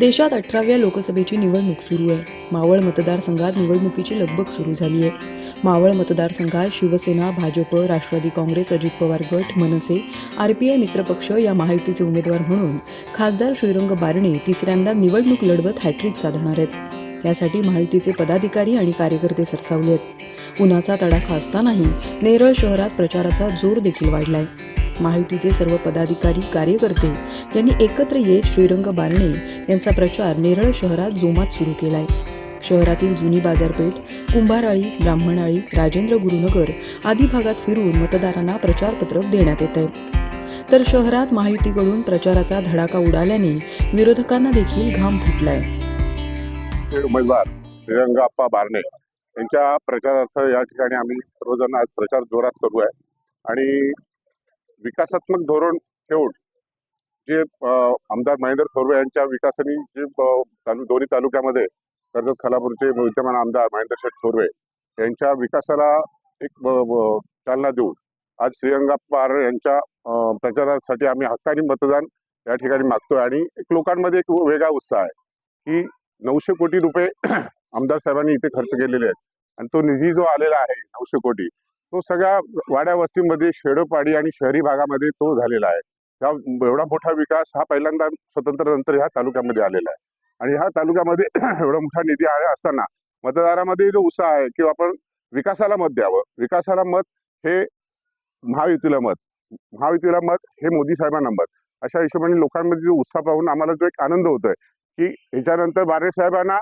देशात अठराव्या लोकसभेची निवडणूक सुरू आहे. मावळ मतदारसंघात निवडणुकीची लगबग सुरू झाली आहे. मावळ मतदारसंघात शिवसेना भाजप राष्ट्रवादी काँग्रेस अजित पवार गट मनसे आरपीआय मित्रपक्ष या महायुतीचे उमेदवार म्हणून खासदार श्रीरंग बारणे तिसऱ्यांदा निवडणूक लढवत हॅट्रिक साधणार आहेत. यासाठी महायुतीचे पदाधिकारी आणि कार्यकर्ते सरसावले आहेत. उन्हाचा तडाखा असतानाही नेरळ शहरात प्रचाराचा जोर देखील वाढलाय. महायुतीचे सर्व पदाधिकारी कार्यकर्ते यांनी एकत्र येत श्रीरंग बारणे यांचा प्रचार नेरळ शहरात जोमात सुरू केलाय. शहरातील जुनी बाजारपेठ कुंभाराळी ब्राह्मणाळी राजेंद्र गुरुनगर आदी भागात फिरून मतदारांना प्रचारपत्रक देण्यात येत आहे तर शहरात महायुतीकडून प्रचाराचा धडाका उडाल्याने विरोधकांना देखील घाम फुटलाय. उमेदवार श्रीरंगाप्पा बारणे यांच्या प्रचारार्थ या ठिकाणी आम्ही सर्वजण आज प्रचार जोरात सुरू आहे. आणि विकासात्मक धोरण ठेवून जे आमदार महेंद्र थोरवे यांच्या विकासाने जे तालु दोन्ही तालुक्यामध्ये कर्जत खालापूरचे विद्यमान आमदार महेंद्र शेठ थोरवे यांच्या विकासाला एक चालना देऊन आज श्रीरंगाप्पा यांच्या प्रचारासाठी आम्ही हक्कानी मतदान या ठिकाणी मागतोय. आणि एक लोकांमध्ये एक वेगळा उत्साह आहे की नऊशे कोटी रुपये आमदार साहेबांनी इथे खर्च केलेले आहेत. आणि तो निधी जो आलेला आहे नऊशे कोटी तो सगळ्या वाड्या वस्तीमध्ये शेडोपाडी आणि शहरी भागामध्ये तो झालेला आहे. हा एवढा मोठा विकास हा पहिल्यांदा स्वतंत्र नंतर ह्या तालुक्यामध्ये आलेला आहे. आणि ह्या तालुक्यामध्ये एवढा मोठा निधी आला असताना मतदारामध्ये जो उत्साह आहे की आपण विकासाला मत द्यावं. विकासाला मत हे महायुतीला मत. महायुतीला मत हे मोदी साहेबांना मत. अशा हिशोबाने लोकांमध्ये जो उत्साह पाहून आम्हाला जो एक आनंद होतोय की ह्याच्यानंतर बारे साहेबांना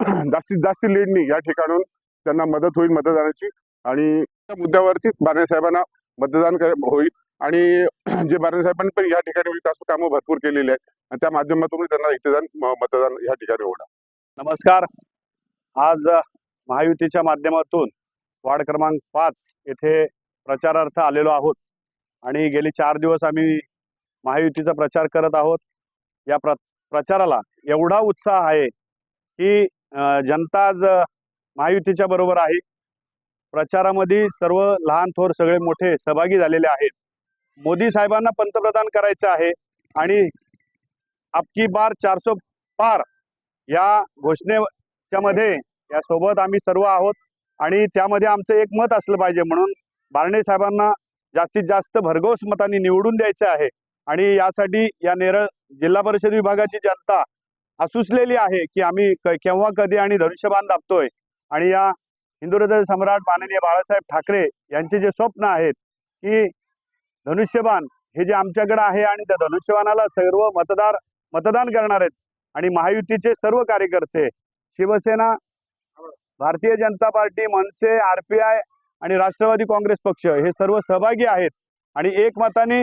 जास्तीत जास्त लीडनी या ठिकाणून त्यांना मदत होईल मतदानाची. आणि त्या मुद्द्यावरती बारे साहेबांना मतदान कर- होईल. आणि जे बारे साहेबांनी पण या ठिकाणी विकास कामं भरपूर केलेली आहेत. आणि त्या माध्यमातून त्यांना इथे मतदान या ठिकाणी होणार. नमस्कार. आज महायुतीच्या माध्यमातून वार्ड क्रमांक पाच येथे प्रचारार्थ आलेलो आहोत. आणि गेली चार दिवस आम्ही महायुतीचा प्रचार करत आहोत. या प्र प्रचाराला एवढा उत्साह आहे की जनता ज महायुतीच्या बरोबर आहे. प्रचारामध्ये सर्व लहान थोर सगळे मोठे सहभागी झालेले आहेत. मोदी साहेबांना पंतप्रधान करायचं आहे आणि आपकी बार चारसो पार या घोषणेच्या मध्ये या सोबत आम्ही सर्व आहोत आणि त्यामध्ये आमचं एक मत असलं पाहिजे म्हणून बारणे साहेबांना जास्तीत जास्त भरघोस मतांनी निवडून द्यायचं आहे. आणि यासाठी या नेरळ जिल्हा परिषद विभागाची जनता असुसलेली आहे की आम्ही केव्हा कधी आणि धनुष्यबाण दाबतोय. आणि या हिंदू हृदय सम्राट माननीय बाळासाहेब ठाकरे यांचे जे स्वप्न आहेत की धनुष्यबाण हे जे आमच्याकडे आहे आणि त्या धनुष्यबाणाला सर्व मतदार मतदान करणार आहेत आणि महायुतीचे सर्व कार्यकर्ते शिवसेना भारतीय जनता पार्टी मनसे आरपीआय आणि राष्ट्रवादी काँग्रेस पक्ष हे सर्व सहभागी आहेत. आणि एकमताने